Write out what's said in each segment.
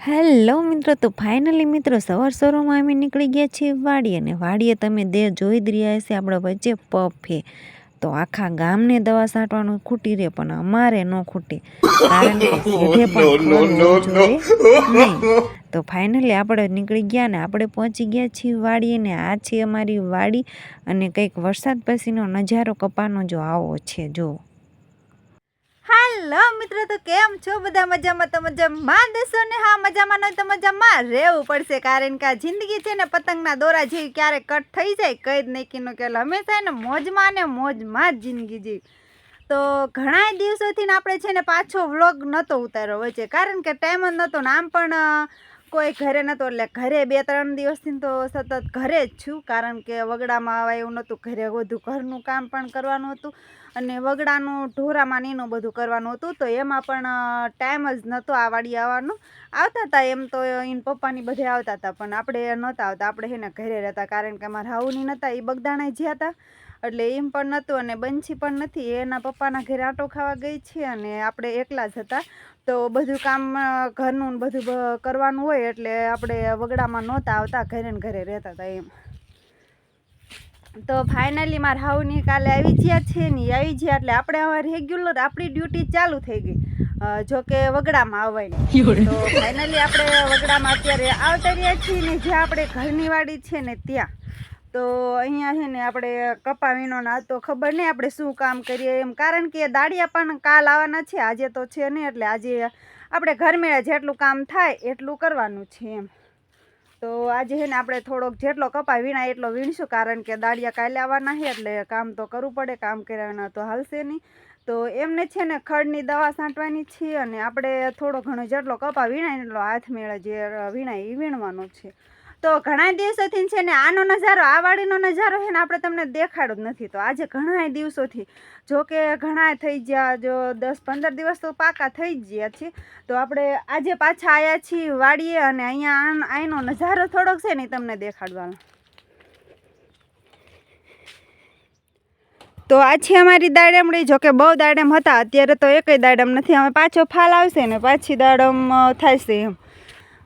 Hello મિત્રો તો finally મિત્રો સવાર સવારમાં અમે નીકળી ગયા છીએ વાડીએ અને વાડીએ તમે દેહ જોઈ જ રહ્યા છે આપણા વચ્ચે પફે. તો આખા ગામને દવા છાંટવાનું ખૂટી રહે પણ અમારે ન ખૂટે. કારણ કે શેઢે પણ જોઈએ તો ફાઇનલી આપણે નીકળી ગયા ને આપણે પહોંચી ગયા છીએ વાડીએ ને આ છે અમારી વાડી. અને કંઈક વરસાદ પછીનો નજારો કપાનો જો આવો છે જો હાલો મિત્રો, તો કેમ છો? બધા મજામાં? તો મજામાં? દેશો ને હા, મજામાં નહીં તો મજામાં રહેવું પડશે. કારણ કે આ જિંદગી છે ને, પતંગના દોરા જેવી ક્યારેક કટ થઈ જાય, કઈ જ નક્કીનું કે હંમેશા એને મોજમાં ને મોજમાં જ જિંદગી જેવી. તો ઘણા દિવસોથી આપણે છે ને પાછો વ્લોગ નહોતો ઉતાર્યો વચ્ચે કારણ કે ટાઈમ જ નહોતો ને, આમ પણ કોઈ ઘરે નહોતો એટલે ઘરે બે ત્રણ દિવસથી તો સતત ઘરે જ છું. કારણ કે વગડામાં આવે એવું નહોતું. ઘરે બધું ઘરનું કામ પણ કરવાનું હતું અને વગડાનું ઢોરામાં ને એનું બધું કરવાનું હતું. તો એમાં પણ ટાઈમ જ નહોતો આ વાડી આવવાનો. આવતા હતા એમ તો એન પપ્પાની બધે આવતા હતા પણ આપણે નહોતા આવતા. આપણે એને ઘરે રહેતા. કારણ કે અમારા હાઉની નહોતા એ બગદાણા જ્યાં હતા એટલે એમ પણ નહોતું અને બંછી પણ નથી. એના પપ્પાના ઘરે આટો ખાવા ગઈ છે અને આપણે એકલા જ હતા. તો બધું કામ ઘરનું બધું કરવાનું હોય એટલે આપણે વગડામાં નહોતા આવતા ઘરે ને ઘરે રહેતા હતા એમ. તો ફાઇનલી મારા હાઉની કાલે આવી ગયા છે ને આવી ગયા એટલે આપણે હવે રેગ્યુલર આપણી ડ્યુટી ચાલુ થઈ ગઈ. જો કે વગડામાં આવવાની. તો ફાઇનલી આપણે વગડામાં અત્યારે આવતા રહ્યા છીએ ને જ્યાં આપણે ઘરની વાડી છે ને ત્યાં. તો અહીંયા છે ને આપણે કપા વીણોના તો ખબર નહીં આપણે શું કામ કરીએ એમ. કારણ કે દાડિયા પણ કાલ આવવાના છે. આજે તો છે નહીં, એટલે આજે આપણે ઘરમેળા જેટલું કામ થાય એટલું કરવાનું છે એમ. તો આજે છે ને આપણે થોડોક જેટલો કપા વીણાય એટલો વીણશું, કારણ કે દાડિયા કાલે આવવાના છે, એટલે કામ તો કરવું પડે, કામ કર્યા તો હાલશે નહીં. તો એમને છે ને ખડની દવા છાંટવાની છે અને આપણે થોડો ઘણો જેટલો કપા વીણાય એટલો હાથ મેળે જે વીણાય એ વીણવાનો છે. તો ઘણા દિવસોથી છે ને આનો નજારો, આ વાડીનો નજારો છે ને આપણે તમને દેખાડો જ નથી. તો આજે ઘણા દિવસોથી, જો કે ઘણા થઈ ગયા, જો દસ પંદર દિવસ તો પાકા થઈ જ ગયા છે તો આપણે આજે પાછા આવ્યા છીએ વાડીએ અને અહીંયા આનો નજારો થોડોક છે ને તમને દેખાડવાનો. તો આ છે અમારી દાડમડી, જો કે બહુ દાડમ હતા, અત્યારે તો એકય દાડમ નથી હવે પાછો ફાલ આવશે ને પાછી દાડમ થશે એમ.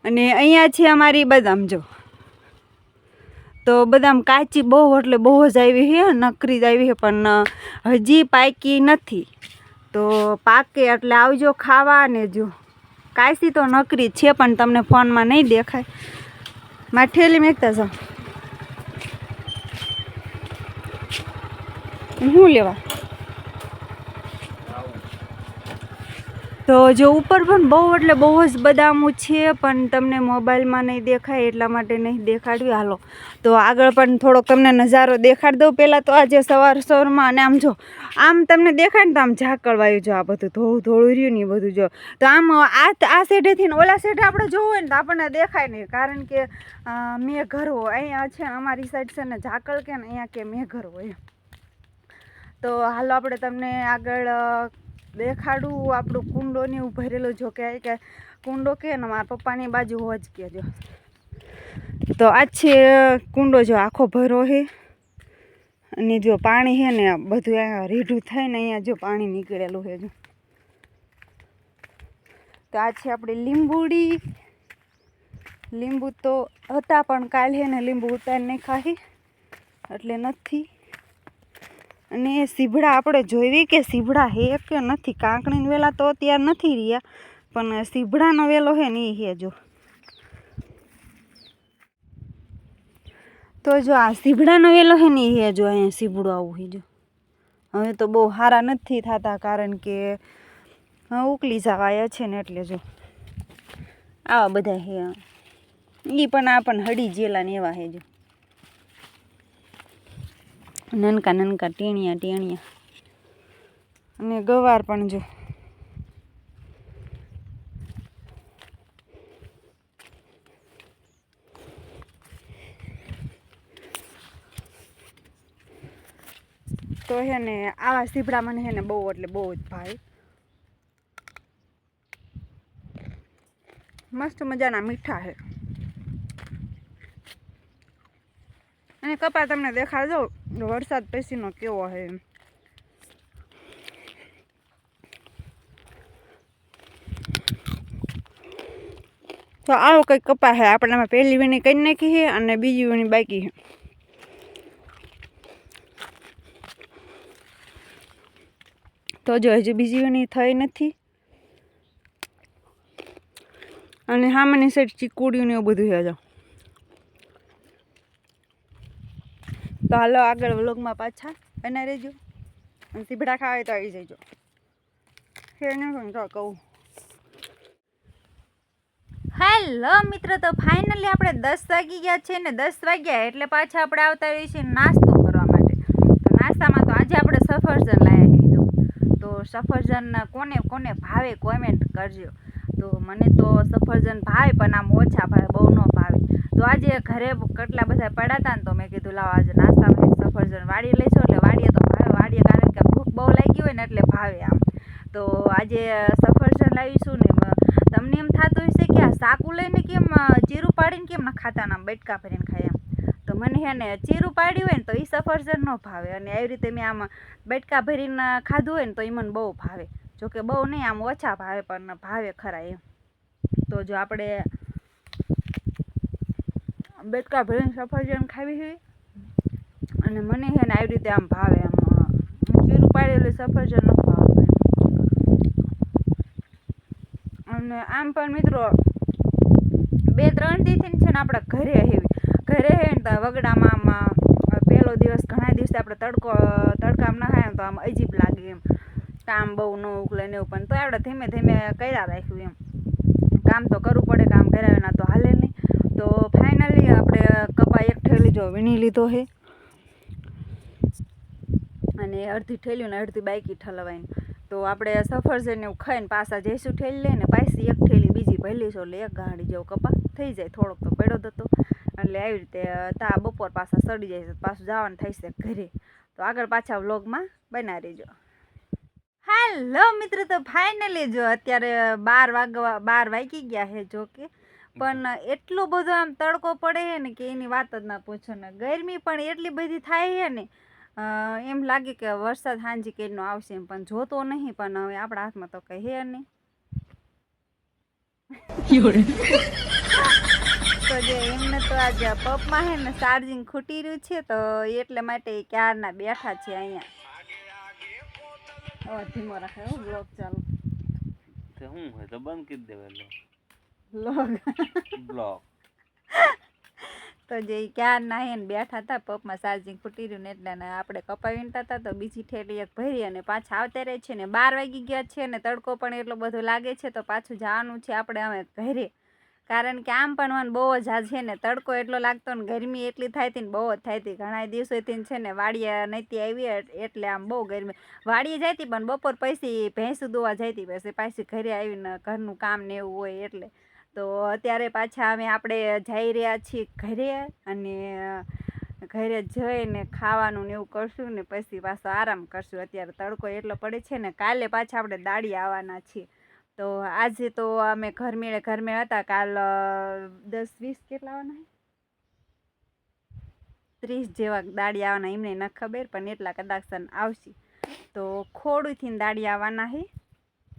અને અહીંયા છે અમારી બદામ, જો. તો બદામ કાચી બહુ એટલે બહુ જ આવી છે, નકરી જ આવી છે, પણ હજી પાકી નથી. તો પાકે એટલે આવજો ખાવા ને જો. કાચી તો નકરી છે, પણ તમને ફોનમાં નહીં દેખાય. મારે ઠેલી મેકતા જાઉં શું લેવા? તો જો ઉપર પણ બહુ, એટલે બહુ જ બદામું છે, પણ તમને મોબાઈલમાં નહીં દેખાય, એટલા માટે નહીં દેખાડવી હાલો, તો આગળ પણ થોડોક તમને નજારો દેખાડી દઉં. પહેલાં તો આજે સવાર સવારમાં, અને આમ જો, આમ તમને દેખાય ને તો આમ ઝાકળવાયું જો આ બધું થોડું થોડું રહ્યું ને બધું જો. તો આમ આ આ સાઈડેથી ને ઓલા સાઈડે આપણે જોવું હોય ને તો આપણને દેખાય નહીં, કારણ કે મેં મેઘર હોય અહીંયા છે, અમારી સાઈડ છે ને ઝાકળ કે ને અહીંયા કે મેઘર હોય તો હાલો, આપણે તમને આગળ દેખાડું આપણું કુંડો ને એવું ભરેલું જો કે કે કુંડો કે ને મારા પપ્પાની બાજુ હોવા જ. કહેજો તો આ છે કુંડો જો આખો ભરો છે અને જો પાણી છે ને બધું રીઢું થઈને અહીંયા જો પાણી નીકળેલું છે જો. તો આ છે આપણી લીંબુડી. લીંબુ તો હતા પણ કાલ ને લીંબુ ઉતારી નહીં ખાહી એટલે નથી. અને સીભડા આપણે જોઈવી કે સીભડા હે કે નથી? કાંકણીના વેલા તો અત્યારે નથી રહ્યા, પણ સીભડાનો વેલો હે ને એ હે જો. તો જો આ સીભડાનો વેલો હે ને એ હે જો અહીંયા સીભડું આવું હે જો. હવે તો બહુ સારા નથી થતા કારણ કે ઉકલી જવાયા છે ને એટલે જો. આવા બધા હે. એ પણ આ પણ હડી જેલા ને એવા હે જો. નનકા નનકા, ટીણિયા ટીણિયા. અને ગવાર પણ જો. તો હે ને, આવા સીભડા મને હે ને બહુ, એટલે બહુ જ ભાઈ મસ્ત મજાના મીઠા છે અને કપા તમને દેખાડજો. વરસાદ પછીનો કેવો છે તો આવો કંઈક કપા છે આપણામાં પહેલી વીણી કરી નાખી છે અને બીજી વીણી બાકી છે તો જો હજુ બીજી વીણી થઈ નથી. અને સામાન્ય સાઈડ ચીકુડિયું ને એવું બધું છે તો હાલો આગળ વ્લોગમાં પાછા એના રહેજો. અને સીભડા ખાવે તો આવી જજો. એને તો કહું. હેલો મિત્રો, તો ફાઇનલી આપણે દસ વાગી ગયા છે ને દસ વાગ્યા એટલે પાછા આપણે આવતા રહીએ છીએ નાસ્તો કરવા માટે. તો નાસ્તામાં તો આજે આપણે સફરજન લાવ્યા છીએ તો સફરજન કોને કોને ભાવે કોમેન્ટ કરજો. તો મને તો સફરજન ભાવે, પણ આમ ઓછા ભાવે, બહુ ન ભાવે. તો આજે ઘરે કેટલા બધા પડ્યા હતા ને તો મેં કીધું, લાવો, આજે નાસ્તામાં સફરજન વાડી લઈશું. એટલે વાડીએ તો ભાવે, વાડીએ કારણ કે ભૂખ બહુ લાગી હોય ને એટલે ભાવે આમ. તો આજે સફરજન લાવીશું ને તમને એમ થતું હશે કે આ સાકું લઈને કેમ ચીરું પાડીને કેમ ના ખાતા ના બેટકા ભરીને ખાય એમ? તો મને હે ને ચીરું પાડ્યું હોય ને તો એ સફરજન ન ભાવે. અને એવી રીતે મેં આમ બેટકા ભરીને ખાધું હોય ને તો એ મને બહુ ભાવે. જોકે બહુ નહીં, આમ ઓછા ભાવે, પણ ભાવે ખરા એમ. તો જો આપણે બેટકા ભરીને સફરજન ખાવી હોય અને મને હે ને આવી રીતે આમ ભાવે, આમ ચીરું પાડેલું સફરજન ન ભાવતું અને આમ પણ મિત્રો બે ત્રણ દીથી છે ને આપણે ઘરે હેવી ઘરે હે ને વગડામાં આમ પહેલો દિવસ ઘણા દિવસે આપણે તડકો તડકામાં ના ખાય તો આમ અજીબ લાગે એમ. કામ બહુ ન ઉકલે ને એવું, પણ તો આપણે ધીમે ધીમે કર્યા રાખ્યું એમ. કામ તો કરવું પડે, કામ કર્યા વિના તો હાલે નહીં. તો ફાઇનલી આપણે કપા એક ઠેલી જો વીણી લીધો હે. અને અડધી ઠેલ્યું ને અડધી બાઈકી ઠલવાઈને તો આપણે સફરજન એવું ખાઈને પાછા જઈશું ઠેલી લઈને, પાછી એક ઠેલી બીજી ભરેલીશું એટલે એક ગાડી જેવો કપા થઈ જાય, થોડોક તો પડ્યો હતો. એટલે આવી રીતે તા બપોર પાછા સડી જાય છે, પાછું જવાનું થઈ છે ઘરે. તો આગળ પાછા વ્લોગમાં બના રહેજો હેલો મિત્ર તો ફાઇનલી જો અત્યારે બાર વાગવા બાર વાગી ગયા છે જો કે. પણ એટલો બધો આમ તડકો પડે છે ને કે એની વાત જ ના પૂછો ને. ગરમી પણ એટલી બધી થાય છે ને એમ લાગે કે વરસાદ હાંજી કેનો આવશે એમ પણ જોતો નહીં પણ હવે આપણા હાથમાં તો કહે હે નહીં. તો જે એમને તો આજે પપમાં હે ને ચાર્જિંગ ખૂટી રહ્યું છે તો એટલે માટે ક્યારના બેઠા છે અહીંયા. હવે ધીમો રાખે હો બ્લોગ ચાલુ. તે શું હોય તો બંધ કરી દેવેલો બ્લોગ બ્લોક તો જે ક્યાં ક્યારના હે ને બેઠા હતા પગમાં ચાર્જિંગ ફૂટી રહ્યું ને એટલે ને આપણે કપાઈ વીણતા હતા તો બીજી ઠેલી એક ભરી અને પાછા આવતા રહે છે ને બાર વાગી ગયા છે ને તડકો પણ એટલો બધો લાગે છે તો પાછું જવાનું છે આપણે અમે ઘરે. કારણ કે આમ પણ મને બહુ જ આ છે ને, તડકો એટલો લાગતો ને, ગરમી એટલી થાય હતી ને બહુ જ થાય હતી ઘણા દિવસોથી છે ને વાડીએ નહોતી આવી એટલે આમ બહુ ગરમી. વાડીએ જતી પણ બપોર પછી ભેંસું દોવા જતી પછી પાછી ઘરે આવીને ઘરનું કામ ને એવું હોય એટલે. તો અત્યારે પાછા અમે આપણે જઈ રહ્યા છીએ ઘરે અને ઘરે જઈને ખાવાનું ને એવું કરશું ને પછી પાછો આરામ કરશું. અત્યારે તડકો એટલો પડે છે ને, કાલે પાછા આપણે દાડી આવવાના છીએ. તો આજે તો અમે ઘરમેળે ઘરમેળ હતા. કાલ દસ વીસ કેટલા આવવાના? ત્રીસ જેવા દાડી આવવાના, એમને ન ખબર, પણ એટલા કદાચ આવશે. તો ખોડુંથી દાડી આવવાના છે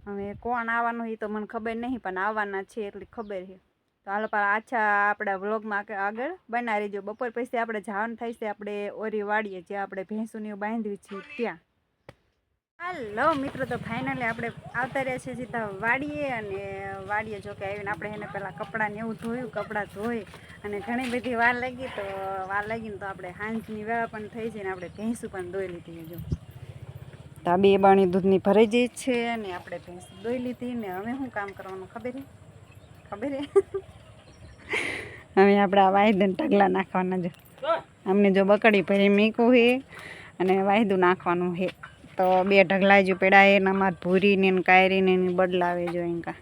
હવે કોણ આવવાનું એ તો મને ખબર નહીં, પણ આવવાના છે એટલી ખબર છે તો હાલો પર આછા આપણા વ્લોગમાં આગ- આગળ બનાવી રહેજો. બપોર પછી આપણે જવાનું થાય છે, આપણે ઓરી વાળીએ જ્યાં આપણે ભેંસુની બાંધવી છે, ત્યાં. હાલો મિત્રો તો ફાઇનલી આપણે આવતા રહ્યા છીએ સીધા વાડીએ અને વાડીએ જો કે આવીને આપણે એને પહેલાં કપડાંને એવું ધોયું કપડાં ધોઈ અને ઘણી બધી વાર લાગી તો વાર લાગીને તો આપણે હાંજની વેળા પણ થઈ છે ને આપણે ભેંસું પણ ધોઈ લીધી જો. તો આ બે બાણી દૂધની ભરાઈ જાય છે અને આપણે ભેંસ ધોઈ લીધી ને હવે શું કામ કરવાનું ખબર ખબર હવે આપણે આ વાયદન ઢગલા નાખવાના છે. અમને જો બકડી ભરી મીકું છે અને વાયદું નાખવાનું છે. તો બે ઢગલા જો પેડા એને અમારે ભૂરીને કાયરીને ને બદલાવે જો એંકા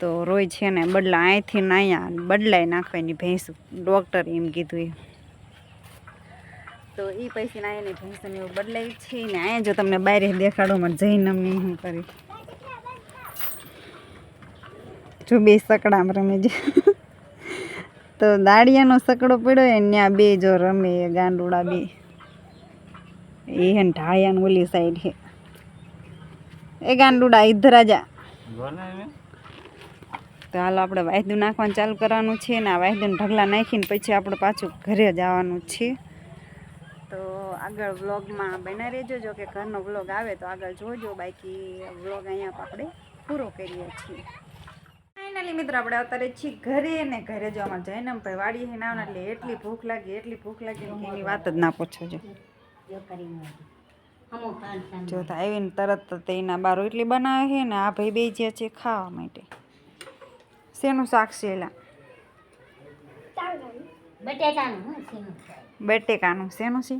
તો રોય છે ને, બદલા અહીંથી ને અહીંયા બદલાઈ નાખવાની ભેંસ. ડૉક્ટરે એમ કીધું એ તો એ પૈસી ના એની ભેંસને એવું બદલાય છે ને અહીંયા જો તમને બહાર દેખાડો મને જઈને અમને શું કરી જો બે સકડામ રમે છે. તો દાળિયાનો સકડો પડ્યો ને, ત્યાં બે જો રમે, ગાંડુડા બે. એ હે ને ઢાળિયાની ઓલી સાઈડ છે એ ગાંડુડા ઇધર આજા. તો હાલ આપણે વાયદું નાખવાનું ચાલુ કરવાનું છે ને આ વાયદું ઢગલા નાખીને પછી આપણે પાછું ઘરે જવાનું છે. તો આગળ વ્લોગમાં બના રહેજો. જો કે ઘરનો વ્લોગ આવે તો આગળ જોજો. બાકી વ્લોગ અહીંયા આપણે પૂરો કરીએ છીએ. ફાઇનલી મિત્રો આપણે અત્યારે છીએ ઘરે ને ઘરે જો અમારે જૈનમભાઈ વાડી હિનાવના એટલે એટલી ભૂખ લાગી એટલી ભૂખ લાગી એની વાત જ ના પૂછો જો. જો તો આવીને તરત તેના એના બાર રોટલી બનાવે છે ને આ ભાઈ બે જે છે ખાવા માટે. શેનું શાક છે એલા? બટેકાનું શેનું છે?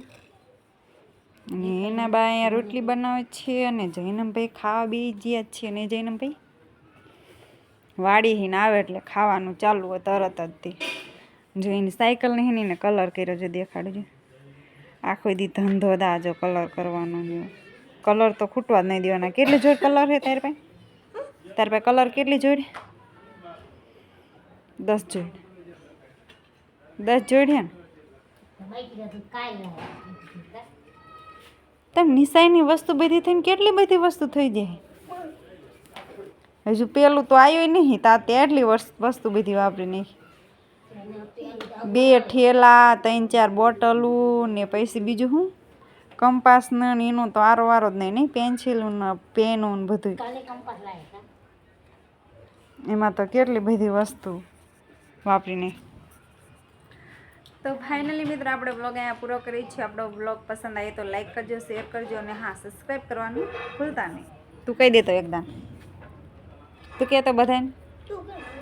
અને એના બા અહીંયા રોટલી બનાવે છે અને જૈનમભાઈ ખાવા બી જ્યાં છે ને જૈનમભાઈ? વાડી હીને આવે એટલે ખાવાનું ચાલુ હોય તરત જ તે. જોઈને સાયકલ નહીં ને કલર કર્યો છે દેખાડજો. આખો દી ધંધો દા જો કલર કરવાનો કલર તો ખૂટવા જ નહીં દેવાના. કેટલી જોડ કલર છે તારી પાસે? તારી પાસે કલર કેટલી જોડ? દસ જોડ. દસ જોડ હે ને? તમે નિશાયની વસ્તુ બધી થઈને કેટલી બધી વસ્તુ થઈ જાય? હજુ પેલું તો આવ્યું નહીં, તા તે એટલી વસ- વસ્તુ બધી વાપરી નાખી. બે ઠેલા ત્રણ ચાર બોટલું ને પછી બીજું શું કંપાસ ને એનો તો આરો વારો જ નહીં નહીં? પેન્સિલ ને પેનું ને બધું એમાં તો કેટલી બધી વસ્તુ વાપરીને તો ફાઇનલી મિત્રો આપણે બ્લોગ અહીંયા પૂરો કરી છે. આપણો બ્લોગ પસંદ આવે તો લાઈક કરજો શેર કરજો અને હા સબસ્ક્રાઈબ કરવાનું ભૂલતા નહીં. તું કહી દેતો એકદમ. તું કહેતો બધાને.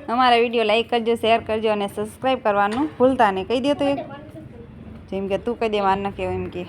અમારા વીડિયો લાઈક કરજો શેર કરજો અને સબસ્ક્રાઈબ કરવાનું ભૂલતા નહીં. કહી દે તો એક. જેમ કે તું કહી દે, માર ન કહેવાય એમ કે.